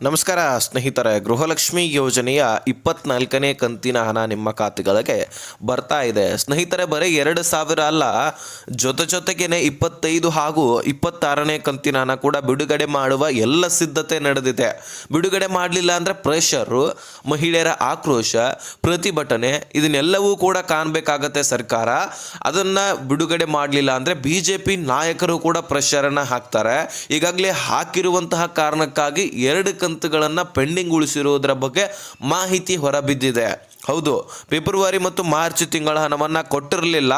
ನಮಸ್ಕಾರ, ಸ್ನೇಹಿತರೆ. ಗೃಹಲಕ್ಷ್ಮಿ ಯೋಜನೆಯ ಇಪ್ಪತ್ನಾಲ್ಕನೇ ಕಂತಿನ ಹಣ ನಿಮ್ಮ ಖಾತೆಗಳಿಗೆ ಬರ್ತಾ ಇದೆ. ಸ್ನೇಹಿತರೆ, ಬರೀ ಎರಡು ಸಾವಿರ ಅಲ್ಲ, ಜೊತೆ ಜೊತೆಗೇನೆ ಇಪ್ಪತ್ತೈದು ಹಾಗೂ ಇಪ್ಪತ್ತಾರನೇ ಕಂತಿನ ಹಣ ಕೂಡ ಬಿಡುಗಡೆ ಮಾಡುವ ಎಲ್ಲ ಸಿದ್ಧತೆ ನಡೆದಿದೆ. ಬಿಡುಗಡೆ ಮಾಡಲಿಲ್ಲ ಅಂದರೆ ಪ್ರೆಷರು ಮಹಿಳೆಯರ ಆಕ್ರೋಶ, ಪ್ರತಿಭಟನೆ, ಇದನ್ನೆಲ್ಲವೂ ಕೂಡ ಕಾಣಬೇಕಾಗತ್ತೆ ಸರ್ಕಾರ. ಅದನ್ನು ಬಿಡುಗಡೆ ಮಾಡಲಿಲ್ಲ ಅಂದರೆ ಬಿ ಜೆ ಪಿ ನಾಯಕರು ಕೂಡ ಪ್ರೆಷರನ್ನು ಹಾಕ್ತಾರೆ. ಈಗಾಗಲೇ ಹಾಕಿರುವಂತಹ ಕಾರಣಕ್ಕಾಗಿ ಎರಡು ಕಂತುಗಳನ್ನು ಪೆಂಡಿಂಗ್ ಉಳಿಸಿರುವುದರ ಬಗ್ಗೆ ಮಾಹಿತಿ ಹೊರಬಿದ್ದಿದೆ. ಹೌದು, ಫೆಬ್ರವರಿ ಮತ್ತು ಮಾರ್ಚ್ ತಿಂಗಳ ಹಣವನ್ನು ಕೊಟ್ಟಿರಲಿಲ್ಲ.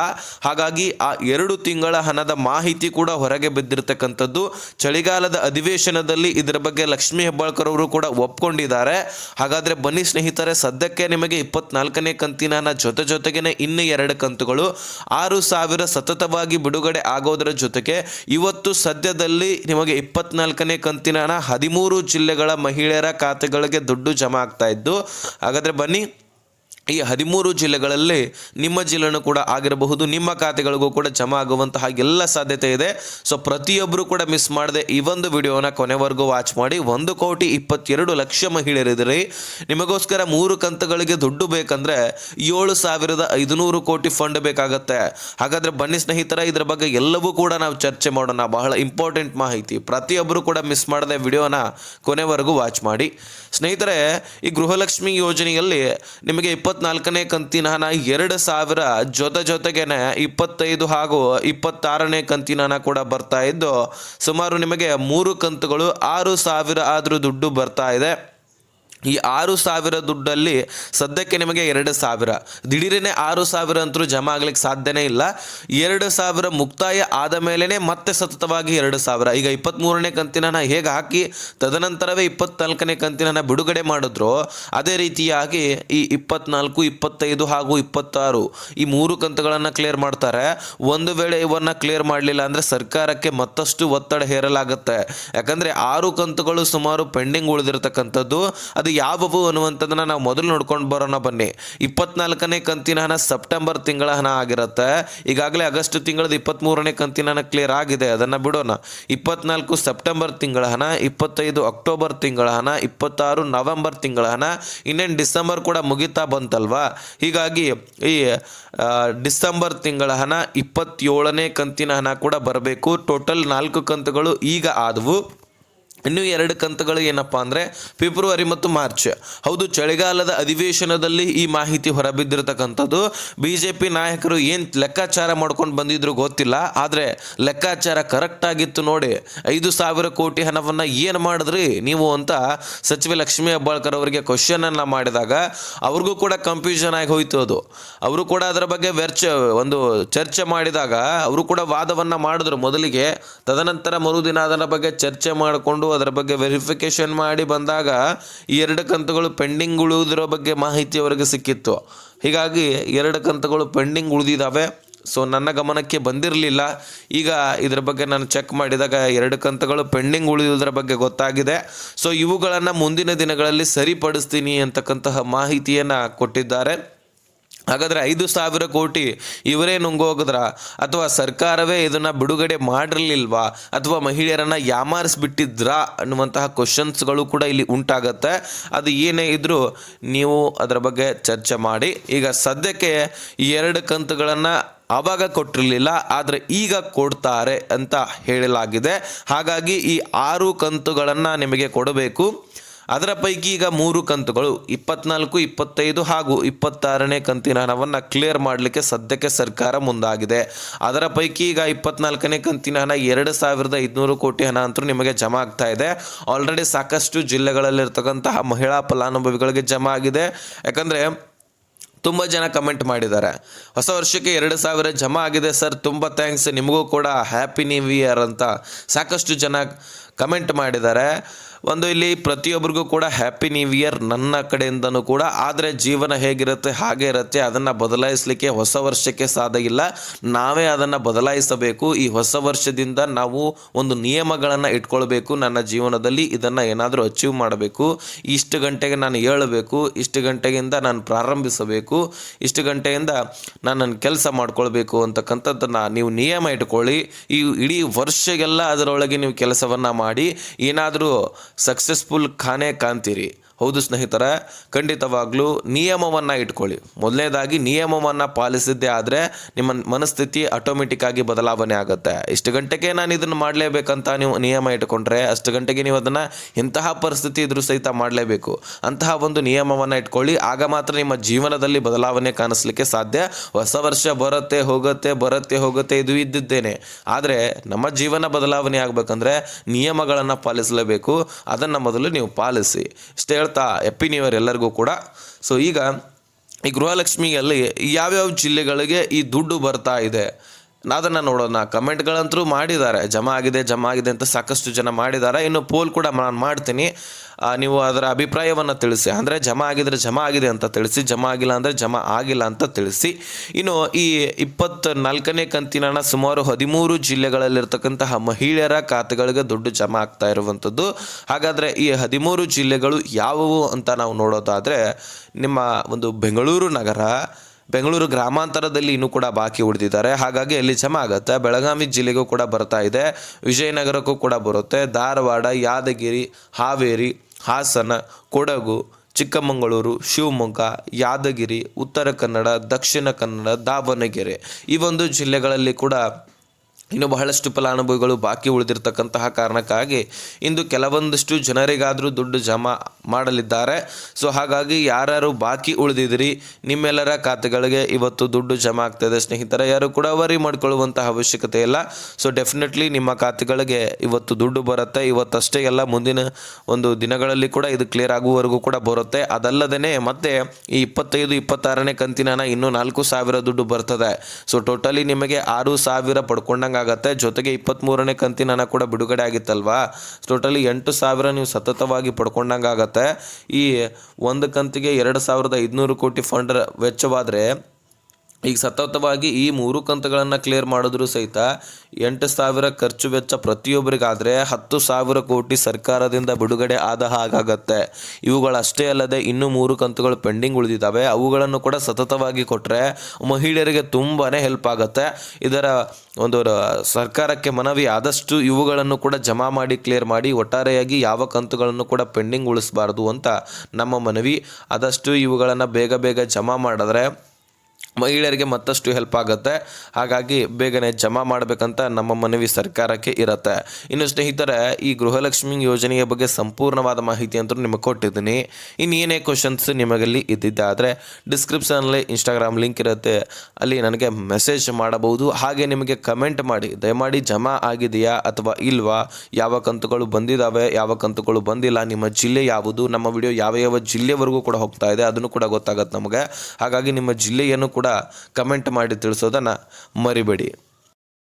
ಹಾಗಾಗಿ ಆ ಎರಡು ತಿಂಗಳ ಹಣದ ಮಾಹಿತಿ ಕೂಡ ಹೊರಗೆ ಬಿದ್ದಿರತಕ್ಕಂಥದ್ದು. ಚಳಿಗಾಲದ ಅಧಿವೇಶನದಲ್ಲಿ ಇದರ ಬಗ್ಗೆ ಲಕ್ಷ್ಮೀ ಹೆಬ್ಬಾಳ್ಕರ್ ಅವರು ಕೂಡ ಒಪ್ಕೊಂಡಿದ್ದಾರೆ. ಹಾಗಾದರೆ ಬನ್ನಿ ಸ್ನೇಹಿತರೆ, ಸದ್ಯಕ್ಕೆ ನಿಮಗೆ ಇಪ್ಪತ್ನಾಲ್ಕನೇ ಕಂತಿನ ಜೊತೆ ಜೊತೆಗೇನೆ ಇನ್ನು ಎರಡು ಕಂತುಗಳು. ಆರು ಸಾವಿರ ಸತತವಾಗಿ ಬಿಡುಗಡೆ ಆಗೋದರ ಜೊತೆಗೆ ಇವತ್ತು ಸದ್ಯದಲ್ಲಿ ನಿಮಗೆ ಇಪ್ಪತ್ನಾಲ್ಕನೇ ಕಂತಿನ ಹಣ ಹದಿಮೂರು ಜಿಲ್ಲೆಗಳ ಮಹಿಳೆಯರ ಖಾತೆಗಳಿಗೆ ದುಡ್ಡು ಜಮಾ ಆಗ್ತಾ ಇದ್ದು ಹಾಗಾದ್ರೆ ಬನ್ನಿ. ಈ ಹದಿಮೂರು ಜಿಲ್ಲೆಗಳಲ್ಲಿ ನಿಮ್ಮ ಜಿಲ್ಲೆನೂ ಕೂಡ ಆಗಿರಬಹುದು, ನಿಮ್ಮ ಖಾತೆಗಳಿಗೂ ಕೂಡ ಜಮಾ ಆಗುವಂತಹ ಎಲ್ಲ ಸಾಧ್ಯತೆ ಇದೆ. ಸೊ ಪ್ರತಿಯೊಬ್ಬರು ಕೂಡ ಮಿಸ್ ಮಾಡದೆ ಈ ಒಂದು ವಿಡಿಯೋನ ಕೊನೆವರೆಗೂ ವಾಚ್ ಮಾಡಿ, ಒಂದು ಕೋಟಿ ಇಪ್ಪತ್ತೆರಡು ಲಕ್ಷ ಮಹಿಳೆಯರಿದ್ದೀರಿ. ನಿಮಗೋಸ್ಕರ ಮೂರು ಕಂತುಗಳಿಗೆ ದುಡ್ಡು ಬೇಕಂದ್ರೆ ಏಳು ಸಾವಿರದ ಐದುನೂರು ಕೋಟಿ ಫಂಡ್ ಬೇಕಾಗತ್ತೆ. ಹಾಗಾದ್ರೆ ಬನ್ನಿ ಸ್ನೇಹಿತರ, ಇದರ ಬಗ್ಗೆ ಎಲ್ಲವೂ ಕೂಡ ನಾವು ಚರ್ಚೆ ಮಾಡೋಣ. ಬಹಳ ಇಂಪಾರ್ಟೆಂಟ್ ಮಾಹಿತಿ. ಪ್ರತಿಯೊಬ್ಬರು ಕೂಡ ಮಿಸ್ ಮಾಡದೆ ವಿಡಿಯೋನ ಕೊನೆವರೆಗೂ ವಾಚ್ ಮಾಡಿ. ಸ್ನೇಹಿತರೆ, ಈ ಗೃಹಲಕ್ಷ್ಮಿ ಯೋಜನೆಯಲ್ಲಿ ನಿಮಗೆ ಇಪ್ಪತ್ನಾಲ್ಕನೇ ಕಂತಿನ ಹಣ ಎರಡು ಸಾವಿರ ಜೊತೆ ಜೊತೆಗೇನೆ ಇಪ್ಪತ್ತೈದು ಹಾಗೂ ಇಪ್ಪತ್ತಾರನೇ ಕಂತಿನ ಹಣ ಕೂಡ ಬರ್ತಾ ಇದ್ದು, ಸುಮಾರು ನಿಮಗೆ ಮೂರು ಕಂತುಗಳು ಆರು ಸಾವಿರ ಆದರೂ ದುಡ್ಡು ಬರ್ತಾ ಇದೆ. ಈ ಆರು ಸಾವಿರ ದುಡ್ಡಲ್ಲಿ ಸದ್ಯಕ್ಕೆ ನಿಮಗೆ ಎರಡು ಸಾವಿರ. ದಿಢೀರನೆ ಆರು ಸಾವಿರ ಅಂತೂ ಜಮಾ ಆಗ್ಲಿಕ್ಕೆ ಸಾಧ್ಯನೇ ಇಲ್ಲ. ಎರಡು ಸಾವಿರ ಮುಕ್ತಾಯ ಆದ ಮೇಲೇ ಮತ್ತೆ ಸತತವಾಗಿ ಎರಡು ಸಾವಿರ. ಈಗ ಇಪ್ಪತ್ತ್ಮೂರನೇ ಕಂತಿನ ಹೇಗೆ ಹಾಕಿ, ತದನಂತರವೇ ಇಪ್ಪತ್ನಾಲ್ಕನೇ ಕಂತಿನ ಬಿಡುಗಡೆ ಮಾಡಿದ್ರು, ಅದೇ ರೀತಿಯಾಗಿ ಈ ಇಪ್ಪತ್ನಾಲ್ಕು, ಇಪ್ಪತ್ತೈದು ಹಾಗೂ ಇಪ್ಪತ್ತಾರು ಈ ಮೂರು ಕಂತುಗಳನ್ನು ಕ್ಲಿಯರ್ ಮಾಡ್ತಾರೆ. ಒಂದು ವೇಳೆ ಇವನ್ನ ಕ್ಲಿಯರ್ ಮಾಡಲಿಲ್ಲ ಅಂದರೆ ಸರ್ಕಾರಕ್ಕೆ ಮತ್ತಷ್ಟು ಒತ್ತಡ ಹೇರಲಾಗುತ್ತೆ. ಯಾಕಂದರೆ ಆರು ಕಂತುಗಳು ಸುಮಾರು ಪೆಂಡಿಂಗ್ ಉಳಿದಿರತಕ್ಕಂಥದ್ದು. ಅದು ಯಾವುವು ಅನ್ನುವಂಥದ್ದನ್ನು ನಾವು ಮೊದಲು ನೋಡ್ಕೊಂಡು ಬರೋಣ ಬನ್ನಿ. ಇಪ್ಪತ್ನಾಲ್ಕನೇ ಕಂತಿನ ಹಣ ಸೆಪ್ಟೆಂಬರ್ ತಿಂಗಳ ಹಣ ಆಗಿರುತ್ತೆ. ಈಗಾಗಲೇ ಆಗಸ್ಟ್ ತಿಂಗಳದ ಇಪ್ಪತ್ತ್ಮೂರನೇ ಕಂತಿನ ಹಣ ಕ್ಲಿಯರ್ ಆಗಿದೆ. ಅದನ್ನು ಬಿಡೋಣ. ಇಪ್ಪತ್ನಾಲ್ಕು ಸೆಪ್ಟೆಂಬರ್ ತಿಂಗಳ ಹಣ, ಇಪ್ಪತ್ತೈದು ಅಕ್ಟೋಬರ್ ತಿಂಗಳ ಹಣ, ಇಪ್ಪತ್ತಾರು ನವೆಂಬರ್ ತಿಂಗಳ ಹಣ, ಇನ್ನೇನು ಡಿಸೆಂಬರ್ ಕೂಡ ಮುಗಿತಾ ಬಂತಲ್ವಾ? ಹೀಗಾಗಿ ಈ ಡಿಸೆಂಬರ್ ತಿಂಗಳ ಹಣ ಇಪ್ಪತ್ತೇಳನೇ ಕಂತಿನ ಹಣ ಕೂಡ ಬರಬೇಕು. ಟೋಟಲ್ ನಾಲ್ಕು ಕಂತುಗಳು ಈಗ ಆದವು. ಇನ್ನು ಎರಡು ಕಂತುಗಳು ಏನಪ್ಪಾ ಅಂದರೆ ಫೆಬ್ರವರಿ ಮತ್ತು ಮಾರ್ಚ್. ಹೌದು, ಚಳಿಗಾಲದ ಅಧಿವೇಶನದಲ್ಲಿ ಈ ಮಾಹಿತಿ ಹೊರಬಿದ್ದಿರತಕ್ಕಂಥದ್ದು. ಬಿ ಜೆ ಪಿ ನಾಯಕರು ಏನು ಲೆಕ್ಕಾಚಾರ ಮಾಡ್ಕೊಂಡು ಬಂದಿದ್ರು ಗೊತ್ತಿಲ್ಲ. ಆದರೆ ಲೆಕ್ಕಾಚಾರ ಕರೆಕ್ಟ್ ಆಗಿತ್ತು ನೋಡಿ. ಐದು ಸಾವಿರ ಕೋಟಿ ಹಣವನ್ನು ಏನು ಮಾಡಿದ್ರಿ ನೀವು ಅಂತ ಸಚಿವೆ ಲಕ್ಷ್ಮೀ ಹೆಬ್ಬಾಳ್ಕರ್ ಅವರಿಗೆ ಕ್ವಶನನ್ನು ಮಾಡಿದಾಗ ಅವ್ರಿಗೂ ಕೂಡ ಕನ್ಫ್ಯೂಷನ್ ಆಗಿ ಹೋಯ್ತು ಅದು. ಅವರು ಕೂಡ ಅದರ ಬಗ್ಗೆ ವ್ಯರ್ಚ, ಒಂದು ಚರ್ಚೆ ಮಾಡಿದಾಗ ಅವರು ಕೂಡ ವಾದವನ್ನು ಮಾಡಿದ್ರು. ಮೊದಲಿಗೆ ತದನಂತರ ಮರುದಿನ ಅದರ ಬಗ್ಗೆ ಚರ್ಚೆ ಮಾಡಿಕೊಂಡು ಅದರ ಬಗ್ಗೆ ವೆರಿಫಿಕೇಶನ್ ಮಾಡಿ ಬಂದಾಗ ಈ ಎರಡು ಕಂತುಗಳು ಪೆಂಡಿಂಗ್ ಉಳಿಯೋದ್ರ ಬಗ್ಗೆ ಮಾಹಿತಿ ಅವರಿಗೆ ಸಿಕ್ಕಿತ್ತು. ಹೀಗಾಗಿ ಎರಡು ಕಂತುಗಳು ಪೆಂಡಿಂಗ್ ಉಳಿದಿದ್ದಾವೆ ಸೊ ನನ್ನ ಗಮನಕ್ಕೆ ಬಂದಿರಲಿಲ್ಲ. ಈಗ ಇದರ ಬಗ್ಗೆ ನಾನು ಚೆಕ್ ಮಾಡಿದಾಗ ಎರಡು ಕಂತುಗಳು ಪೆಂಡಿಂಗ್ ಉಳಿಯುವುದರ ಬಗ್ಗೆ ಗೊತ್ತಾಗಿದೆ. ಸೊ ಇವುಗಳನ್ನು ಮುಂದಿನ ದಿನಗಳಲ್ಲಿ ಸರಿಪಡಿಸ್ತೀನಿ ಅಂತಕ್ಕಂತಹ ಮಾಹಿತಿಯನ್ನು ಕೊಟ್ಟಿದ್ದಾರೆ. ಹಾಗಾದರೆ ಐದು ಸಾವಿರ ಕೋಟಿ ಇವರೇ ನುಂಗೋಗಿದ್ರ? ಅಥವಾ ಸರ್ಕಾರವೇ ಇದನ್ನು ಬಿಡುಗಡೆ ಮಾಡಿರಲಿಲ್ವಾ? ಅಥವಾ ಮಹಿಳೆಯರನ್ನು ಯಾಮಾರಿಸ್ಬಿಟ್ಟಿದ್ರಾ? ಅನ್ನುವಂತಹ ಕ್ವಶನ್ಸ್ಗಳು ಕೂಡ ಇಲ್ಲಿ ಉಂಟಾಗತ್ತೆ. ಅದು ಏನೇ ಇದ್ದರೂ ನೀವು ಅದರ ಬಗ್ಗೆ ಚರ್ಚೆ ಮಾಡಿ. ಈಗ ಸದ್ಯಕ್ಕೆ ಎರಡು ಕಂತುಗಳನ್ನು ಆವಾಗ ಕೊಟ್ಟಿರಲಿಲ್ಲ, ಆದರೆ ಈಗ ಕೊಡ್ತಾರೆ ಅಂತ ಹೇಳಲಾಗಿದೆ. ಹಾಗಾಗಿ ಈ ಆರು ಕಂತುಗಳನ್ನು ನಿಮಗೆ ಕೊಡಬೇಕು. ಅದರ ಪೈಕಿ ಈಗ ಮೂರು ಕಂತುಗಳು, ಇಪ್ಪತ್ನಾಲ್ಕು, ಇಪ್ಪತ್ತೈದು ಹಾಗೂ ಇಪ್ಪತ್ತಾರನೇ ಕಂತಿನ ಹಣವನ್ನು ಕ್ಲಿಯರ್ ಮಾಡಲಿಕ್ಕೆ ಸದ್ಯಕ್ಕೆ ಸರ್ಕಾರ ಮುಂದಾಗಿದೆ. ಅದರ ಪೈಕಿ ಈಗ ಇಪ್ಪತ್ನಾಲ್ಕನೇ ಕಂತಿನ ಹಣ ಎರಡು ಸಾವಿರದ ಐದುನೂರು ಕೋಟಿ ಹಣ ಅಂತೂ ನಿಮಗೆ ಜಮಾ ಆಗ್ತಾ ಇದೆ. ಆಲ್ರೆಡಿ ಸಾಕಷ್ಟು ಜಿಲ್ಲೆಗಳಲ್ಲಿರ್ತಕ್ಕಂತಹ ಮಹಿಳಾ ಫಲಾನುಭವಿಗಳಿಗೆ ಜಮಾ ಆಗಿದೆ. ಯಾಕಂದರೆ ತುಂಬ ಜನ ಕಮೆಂಟ್ ಮಾಡಿದ್ದಾರೆ. ಹೊಸ ವರ್ಷಕ್ಕೆ ಎರಡು ಸಾವಿರ ಜಮಾ ಆಗಿದೆ ಸರ್, ತುಂಬ ಥ್ಯಾಂಕ್ಸ್ ನಿಮಗೂ ಕೂಡ ಹ್ಯಾಪಿ ನ್ಯೂ ಇಯರ್ ಅಂತ ಸಾಕಷ್ಟು ಜನ ಕಮೆಂಟ್ ಮಾಡಿದ್ದಾರೆ. ಒಂದು ಇಲ್ಲಿ ಪ್ರತಿಯೊಬ್ಬರಿಗೂ ಕೂಡ ಹ್ಯಾಪಿ ನ್ಯೂ ಇಯರ್ ನನ್ನ ಕಡೆಯಿಂದನೂ ಕೂಡ. ಆದರೆ ಜೀವನ ಹೇಗಿರುತ್ತೆ, ಹಾಗೆ ಇರುತ್ತೆ, ಅದನ್ನು ಬದಲಾಯಿಸಲಿಕ್ಕೆ ಹೊಸ ವರ್ಷಕ್ಕೆ ಸಾಧ್ಯ ಇಲ್ಲ. ನಾವೇ ಅದನ್ನು ಬದಲಾಯಿಸಬೇಕು. ಈ ಹೊಸ ವರ್ಷದಿಂದ ನಾವು ಒಂದು ನಿಯಮಗಳನ್ನು ಇಟ್ಕೊಳ್ಬೇಕು. ನನ್ನ ಜೀವನದಲ್ಲಿ ಇದನ್ನು ಏನಾದರೂ ಅಚೀವ್ ಮಾಡಬೇಕು. ಇಷ್ಟು ಗಂಟೆಗೆ ನಾನು ಏಳಬೇಕು ಇಷ್ಟು ಗಂಟೆಗಿಂದ ನಾನು ಪ್ರಾರಂಭಿಸಬೇಕು. ಇಷ್ಟು ಗಂಟೆಯಿಂದ ನಾನು ನನ್ನ ಕೆಲಸ ಮಾಡ್ಕೊಳ್ಬೇಕು ಅಂತಕ್ಕಂಥದ್ದನ್ನು ನೀವು ನಿಯಮ ಇಟ್ಕೊಳ್ಳಿ. ಈ ಇಡೀ ವರ್ಷಗೆಲ್ಲ ಅದರೊಳಗೆ ನೀವು ಕೆಲಸವನ್ನು ಮಾಡಿ. ಏನಾದರೂ सक्सेस्फुल खाने कांतिरी ಹೌದು ಸ್ನೇಹಿತರೆ, ಖಂಡಿತವಾಗ್ಲೂ ನಿಯಮವನ್ನು ಇಟ್ಕೊಳ್ಳಿ. ಮೊದಲನೇದಾಗಿ ನಿಯಮವನ್ನು ಪಾಲಿಸಿದ್ದೇ ಆದರೆ ನಿಮ್ಮ ಮನಸ್ಥಿತಿ ಆಟೋಮೆಟಿಕ್ ಆಗಿ ಬದಲಾವಣೆ ಆಗುತ್ತೆ. ಇಷ್ಟು ಗಂಟೆಗೆ ನಾನು ಇದನ್ನು ಮಾಡಲೇಬೇಕಂತ ನೀವು ನಿಯಮ ಇಟ್ಕೊಂಡ್ರೆ, ಅಷ್ಟು ಗಂಟೆಗೆ ನೀವು ಅದನ್ನು ಇಂತಹ ಪರಿಸ್ಥಿತಿ ಇದ್ರೂ ಸಹಿತ ಮಾಡಲೇಬೇಕು. ಅಂತಹ ಒಂದು ನಿಯಮವನ್ನು ಇಟ್ಕೊಳ್ಳಿ. ಆಗ ಮಾತ್ರ ನಿಮ್ಮ ಜೀವನದಲ್ಲಿ ಬದಲಾವಣೆ ಕಾಣಿಸ್ಲಿಕ್ಕೆ ಸಾಧ್ಯ. ಹೊಸ ವರ್ಷ ಬರುತ್ತೆ, ಹೋಗುತ್ತೆ ಬರುತ್ತೆ, ಹೋಗುತ್ತೆ, ಇದು ಇದ್ದಿದ್ದೇನೆ. ಆದರೆ ನಮ್ಮ ಜೀವನ ಬದಲಾವಣೆ ಆಗಬೇಕಂದ್ರೆ ನಿಯಮಗಳನ್ನು ಪಾಲಿಸಲೇಬೇಕು. ಅದನ್ನು ಮೊದಲು ನೀವು ಪಾಲಿಸಿ. ಇಷ್ಟು ಹೇಳ್ತಾ ಎಪ್ಪಿ ನ್ಯೂ ಎಲ್ಲರಿಗೂ ಕೂಡ. ಸೊ ಈಗ ಈ ಗೃಹಲಕ್ಷ್ಮಿಯಲ್ಲಿ ಯಾವ್ಯಾವ ಜಿಲ್ಲೆಗಳಿಗೆ ಈ ದುಡ್ಡು ಬರ್ತಾ ಇದೆ? ಅದನ್ನು ನೋಡೋಣ. ಕಮೆಂಟ್ಗಳಂತರೂ ಮಾಡಿದ್ದಾರೆ. ಜಮಾ ಆಗಿದೆ ಜಮಾ ಆಗಿದೆ ಅಂತ ಸಾಕಷ್ಟು ಜನ ಮಾಡಿದ್ದಾರೆ. ಇನ್ನು ಪೋಲ್ ಕೂಡ ನಾನು ಮಾಡ್ತೀನಿ. ನೀವು ಅದರ ಅಭಿಪ್ರಾಯವನ್ನು ತಿಳಿಸಿ. ಅಂದರೆ ಜಮಾ ಆಗಿದ್ರೆ ಜಮಾ ಆಗಿದೆ ಅಂತ ತಿಳಿಸಿ, ಜಮಾ ಆಗಿಲ್ಲ ಅಂದರೆ ಜಮಾ ಆಗಿಲ್ಲ ಅಂತ ತಿಳಿಸಿ. ಇನ್ನು ಈ ಇಪ್ಪತ್ತ ನಾಲ್ಕನೇ ಕಂತಿನ ಸುಮಾರು ಹದಿಮೂರು ಜಿಲ್ಲೆಗಳಲ್ಲಿರ್ತಕ್ಕಂತಹ ಮಹಿಳೆಯರ ಖಾತೆಗಳಿಗೆ ದುಡ್ಡು ಜಮಾ ಆಗ್ತಾ ಇರುವಂಥದ್ದು ಹಾಗಾದರೆ ಈ ಹದಿಮೂರು ಜಿಲ್ಲೆಗಳು ಯಾವುವು ಅಂತ ನಾವು ನೋಡೋದಾದರೆ, ನಿಮ್ಮ ಒಂದು ಬೆಂಗಳೂರು ನಗರ, ಬೆಂಗಳೂರು ಗ್ರಾಮಾಂತರದಲ್ಲಿ ಇನ್ನೂ ಕೂಡ ಬಾಕಿ ಉಳಿದಿದ್ದಾರೆ. ಹಾಗಾಗಿ ಅಲ್ಲಿ ಜಮಾ ಆಗುತ್ತೆ. ಬೆಳಗಾವಿ ಜಿಲ್ಲೆಗೂ ಕೂಡ ಬರ್ತಾ ಇದೆ. ವಿಜಯನಗರಕ್ಕೂ ಕೂಡ ಬರುತ್ತೆ. ಧಾರವಾಡ, ಯಾದಗಿರಿ, ಹಾವೇರಿ ಹಾಸನ, ಕೊಡಗು, ಚಿಕ್ಕಮಗಳೂರು, ಶಿವಮೊಗ್ಗ, ಯಾದಗಿರಿ, ಉತ್ತರ ಕನ್ನಡ, ದಕ್ಷಿಣ ಕನ್ನಡ, ದಾವಣಗೆರೆ ಈ ಒಂದು ಜಿಲ್ಲೆಗಳಲ್ಲಿ ಕೂಡ ಇನ್ನು ಬಹಳಷ್ಟು ಫಲಾನುಭವಿಗಳು ಬಾಕಿ ಉಳಿದಿರ್ತಕ್ಕಂತಹ ಕಾರಣಕ್ಕಾಗಿ ಇಂದು ಕೆಲವೊಂದಷ್ಟು ಜನರಿಗಾದರೂ ದುಡ್ಡು ಜಮಾ ಮಾಡಲಿದ್ದಾರೆ. ಸೊ ಹಾಗಾಗಿ ಯಾರ್ಯಾರು ಬಾಕಿ ಉಳಿದಿದ್ರಿ ನಿಮ್ಮೆಲ್ಲರ ಖಾತೆಗಳಿಗೆ ಇವತ್ತು ದುಡ್ಡು ಜಮಾ ಆಗ್ತದೆ. ಸ್ನೇಹಿತರೆ, ಯಾರು ಕೂಡ ವರಿ ಮಾಡ್ಕೊಳ್ಳುವಂತಹ ಅವಶ್ಯಕತೆ ಇಲ್ಲ. ಸೊ ಡೆಫಿನೆಟ್ಲಿ ನಿಮ್ಮ ಖಾತೆಗಳಿಗೆ ಇವತ್ತು ದುಡ್ಡು ಬರುತ್ತೆ. ಇವತ್ತಷ್ಟೇ ಎಲ್ಲ ಮುಂದಿನ ಒಂದು ದಿನಗಳಲ್ಲಿ ಕೂಡ ಇದು ಕ್ಲಿಯರ್ ಆಗುವವರೆಗೂ ಕೂಡ ಬರುತ್ತೆ. ಅದಲ್ಲದೇ ಮತ್ತೆ ಈ ಇಪ್ಪತ್ತೈದು, ಇಪ್ಪತ್ತಾರನೇ ಕಂತಿನ ಇನ್ನೂ ನಾಲ್ಕು ಸಾವಿರ ದುಡ್ಡು ಬರ್ತದೆ. ಸೊ ಟೋಟಲಿ ನಿಮಗೆ ಆರು ಸಾವಿರ ಪಡ್ಕೊಂಡಂಗೆ ಆಗುತ್ತೆ. ಜೊತೆಗೆ ಇಪ್ಪತ್ತ್ಮೂರನೇ ಕಂತಿನ ಕೂಡ ಬಿಡುಗಡೆ ಆಗಿತ್ತಲ್ವಾ? ಟೋಟಲಿ ಎಂಟು ಸಾವಿರ ನೀವು ಸತತವಾಗಿ ಪಡ್ಕೊಂಡಂಗೆ ಆಗುತ್ತೆ. ಈ ಒಂದು ಕಂತಿಗೆ ಎರಡು ಸಾವಿರದ ಐದುನೂರು ಕೋಟಿ ಫಂಡ್ ವೆಚ್ಚವಾದರೆ ಈಗ ಸತತವಾಗಿ ಈ ಮೂರು ಕಂತುಗಳನ್ನು ಕ್ಲಿಯರ್ ಮಾಡಿದ್ರೂ ಸಹಿತ ಎಂಟು ಸಾವಿರ ಖರ್ಚು ವೆಚ್ಚ ಪ್ರತಿಯೊಬ್ಬರಿಗಾದರೆ ಹತ್ತು ಸಾವಿರ ಕೋಟಿ ಸರ್ಕಾರದಿಂದ ಬಿಡುಗಡೆ ಆದ ಹಾಗಾಗತ್ತೆ. ಇವುಗಳಷ್ಟೇ ಅಲ್ಲದೆ ಇನ್ನೂ ಮೂರು ಕಂತುಗಳು ಪೆಂಡಿಂಗ್ ಉಳಿದಿದ್ದಾವೆ. ಅವುಗಳನ್ನು ಕೂಡ ಸತತವಾಗಿ ಕೊಟ್ಟರೆ ಮಹಿಳೆಯರಿಗೆ ತುಂಬಾ ಹೆಲ್ಪ್ ಆಗುತ್ತೆ. ಇದರ ಒಂದು ಸರ್ಕಾರಕ್ಕೆ ಮನವಿ ಆದಷ್ಟು ಇವುಗಳನ್ನು ಕೂಡ ಜಮಾ ಮಾಡಿ ಕ್ಲಿಯರ್ ಮಾಡಿ ಒಟ್ಟಾರೆಯಾಗಿ ಯಾವ ಕಂತುಗಳನ್ನು ಕೂಡ ಪೆಂಡಿಂಗ್ ಉಳಿಸಬಾರ್ದು ಅಂತ ನಮ್ಮ ಮನವಿ. ಆದಷ್ಟು ಇವುಗಳನ್ನು ಬೇಗ ಬೇಗ ಜಮಾ ಮಾಡಿದ್ರೆ ಮಹಿಳೆಯರಿಗೆ ಮತ್ತಷ್ಟು ಹೆಲ್ಪ್ ಆಗುತ್ತೆ. ಹಾಗಾಗಿ ಬೇಗನೆ ಜಮಾ ಮಾಡಬೇಕಂತ ನಮ್ಮ ಮನವಿ ಸರ್ಕಾರಕ್ಕೆ ಇರುತ್ತೆ. ಇನ್ನು ಸ್ನೇಹಿತರೆ, ಈ ಗೃಹಲಕ್ಷ್ಮಿ ಯೋಜನೆಯ ಬಗ್ಗೆ ಸಂಪೂರ್ಣವಾದ ಮಾಹಿತಿ ಅಂತೂ ನಿಮಗೆ ಕೊಟ್ಟಿದ್ದೀನಿ. ಇನ್ನೇನೇ ಕ್ವಶನ್ಸ್ ನಿಮಗಲ್ಲಿ ಇದ್ದಿದ್ದಾದರೆ ಡಿಸ್ಕ್ರಿಪ್ಷನಲ್ಲಿ ಇನ್ಸ್ಟಾಗ್ರಾಮ್ ಲಿಂಕ್ ಇರುತ್ತೆ. ಅಲ್ಲಿ ನನಗೆ ಮೆಸೇಜ್ ಮಾಡಬಹುದು. ಹಾಗೆ ನಿಮಗೆ ಕಮೆಂಟ್ ಮಾಡಿ, ದಯಮಾಡಿ ಜಮಾ ಆಗಿದೆಯಾ ಅಥವಾ ಇಲ್ವಾ? ಯಾವ ಕಂತುಗಳು ಬಂದಿದ್ದಾವೆ ಯಾವ ಕಂತುಗಳು ಬಂದಿಲ್ಲ? ನಿಮ್ಮ ಜಿಲ್ಲೆ ಯಾವುದು? ನಮ್ಮ ವಿಡಿಯೋ ಯಾವ ಯಾವ ಜಿಲ್ಲೆವರೆಗೂ ಕೂಡ ಹೋಗ್ತಾ ಇದೆ. ಅದನ್ನು ಕೂಡ ಗೊತ್ತಾಗುತ್ತೆ ನಮಗೆ. ಹಾಗಾಗಿ ನಿಮ್ಮ ಜಿಲ್ಲೆಯನ್ನು ಕೂಡ ಕಮೆಂಟ್ ಮಾಡಿ ತಿಳಿಸೋದನ್ನು ಮರಿಬೇಡಿ.